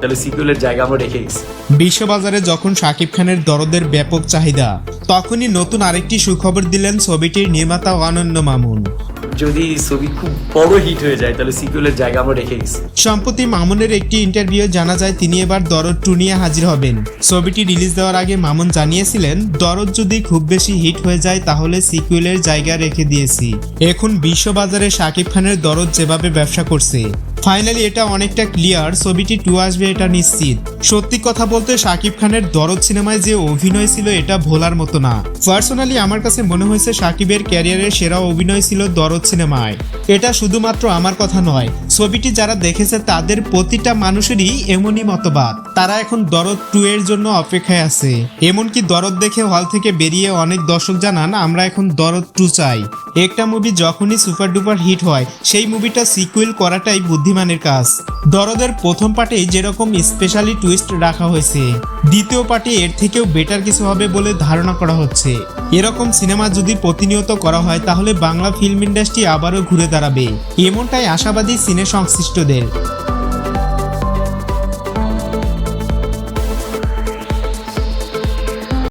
তাহলে সিকুয়েলের জায়গা আমরা রেখে গেছি। বিশ্ববাজারে যখন শাকিব খানের দরদের ব্যাপক চাহিদা তখনই নতুন আরেকটি সুখবর দিলেন ছবিটির নির্মাতা অনন্য মামুন। যদি ছবি খুব বড় হিট হয়ে যায় তাহলে সিকুয়েলের জায়গা আমরা রেখে গেছি। সম্প্রতি মামুনের একটি ইন্টারভিউ জানা যায় তিনি এবার দরদ টু নিয়ে হাজির হবেন। ছবিটি রিলিজ দেওয়ার আগে মামুন জানিয়েছিলেন দরদ যদি খুব বেশি হিট হয়ে যায় তাহলে সিকুয়েলের জায়গা রেখে দিয়েছি। এখন বিশ্ববাজারে শাকিব খানের দরদ যেভাবে ব্যবসা করছে ফাইনালি এটা অনেকটা ক্লিয়ার, ছবিটি টু আসবে এটা নিশ্চিত। সত্যি কথা বলতে শাকিব খানের দরদ সিনেমায় যে অভিনয় ছিল এটা ভোলার মতো না। পার্সোনালি আমার কাছে মনে হয়েছে শাকিবের ক্যারিয়ারের সেরা অভিনয় ছিল দরদ সিনেমায়। এটা শুধুমাত্র আমার কথা নয়, ছবিটি যারা দেখেছে তাদের প্রতিটা মানুষেরই এমনই মতবাদ। তারা এখন দরদ টু এর জন্য অপেক্ষায় আছে। এমনকি দরদ দেখে হল থেকে বেরিয়ে অনেক দর্শক জানান, আমরা এখন দরদ টু চাই। একটা মুভি যখনই সুপার ডুপার হিট হয়, সেই মুভিটা সিকুয়েল করাটাই বুদ্ধিমানের কাজ। দরদের প্রথম পার্টে যেরকম স্পেশালি টুইস্ট রাখা হয়েছে, দ্বিতীয় পার্টে এর থেকেও বেটার কিছু হবে বলে ধারণা করা হচ্ছে। এরকম সিনেমা যদি প্রতিনিয়ত করা হয়, তাহলে বাংলা ফিল্ম ইন্ডাস্ট্রি আবারও ঘুরে দাঁড়াবে। এমনটাই আশাবাদী সিনে সংশ্লিষ্টদের।